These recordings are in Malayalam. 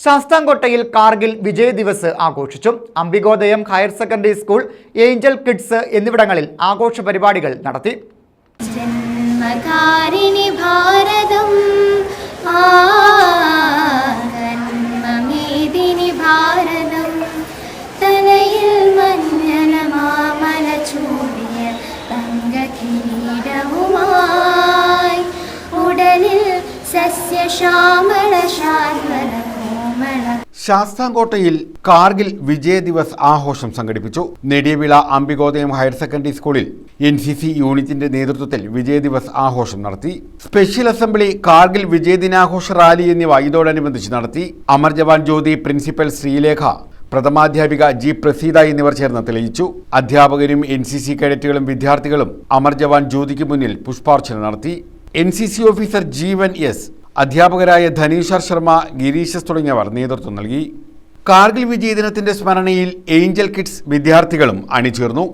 ശാസ്താംകോട്ടയിൽ കാർഗിൽ വിജയ് ദിവസ് ആഘോഷിച്ചു. Ambikodayam higher secondary school Angel Kids എന്നിവിടങ്ങളിൽ ആഘോഷ പരിപാടികൾ നടത്തി. ഭാരതം സസ്യശ്യാമള ശാസ്താംകോട്ടയിൽ കാർഗിൽ വിജയ ദിവസ് ആഘോഷം സംഘടിപ്പിച്ചു. നെടിയവിള അംബികോദയം ഹയർ സെക്കൻഡറി സ്കൂളിൽ എൻ സി സി യൂണിറ്റിന്റെ നേതൃത്വത്തിൽ വിജയ ദിവസ് ആഘോഷം നടത്തി. സ്പെഷ്യൽ അസംബ്ലി കാർഗിൽ വിജയ ദിനാഘോഷ റാലി എന്നിവ ഇതോടനുബന്ധിച്ച് നടത്തി. അമർ ജവാൻ ജ്യോതി പ്രിൻസിപ്പൽ ശ്രീലേഖ പ്രഥമാധ്യാപിക ജി പ്രസീത എന്നിവർ ചേർന്ന് തെളിയിച്ചു. അധ്യാപകരും എൻ സി സി കേഡറ്റുകളും വിദ്യാർത്ഥികളും അമർ ജവാൻ ജ്യോതിക്ക് മുന്നിൽ പുഷ്പാർച്ചന നടത്തി. N C C officer Jeevan S അധ്യാപകരായ ധനീഷർ ശർമ്മ ഗിരീഷസ് തുടങ്ങിയവർ നേതൃത്വം നൽകി. കാർഗിൽ വിജയദിനത്തിന്റെ സ്മരണയിൽ ഏഞ്ചൽ കിഡ്സ് വിദ്യാർത്ഥികളും അണിചേർന്നു.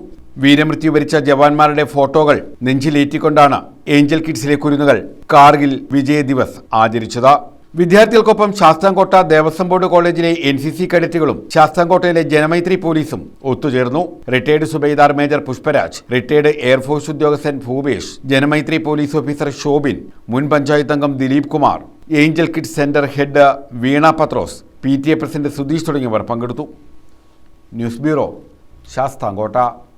വീരമൃത്യു വരിച്ച ജവാന്മാരുടെ ഫോട്ടോകൾ നെഞ്ചിലേറ്റിക്കൊണ്ടാണ് ഏഞ്ചൽ കിഡ്സിലെ കുരുന്നുകൾ കാർഗിൽ വിജയ ദിവസ് ആചരിച്ചത്. വിദ്യാർത്ഥികൾക്കൊപ്പം ശാസ്താംകോട്ട ദേവസ്വം ബോർഡ് കോളേജിലെ എൻ സി സി കേഡറ്റുകളും ശാസ്താംകോട്ടയിലെ ജനമൈത്രി പോലീസും ഒത്തുചേർന്നു. Retired subedar major Pushparaj retired air force ഉദ്യോഗസ്ഥൻ ഭൂപേഷ് ജനമൈത്രി പോലീസ് ഓഫീസർ ഷോബിൻ മുൻ പഞ്ചായത്ത് അംഗം Dileep Kumar Angel Kids centre head Veena Pathros P T A president Sudheesh തുടങ്ങിയവർ പങ്കെടുത്തു. News bureau Sasthamkotta.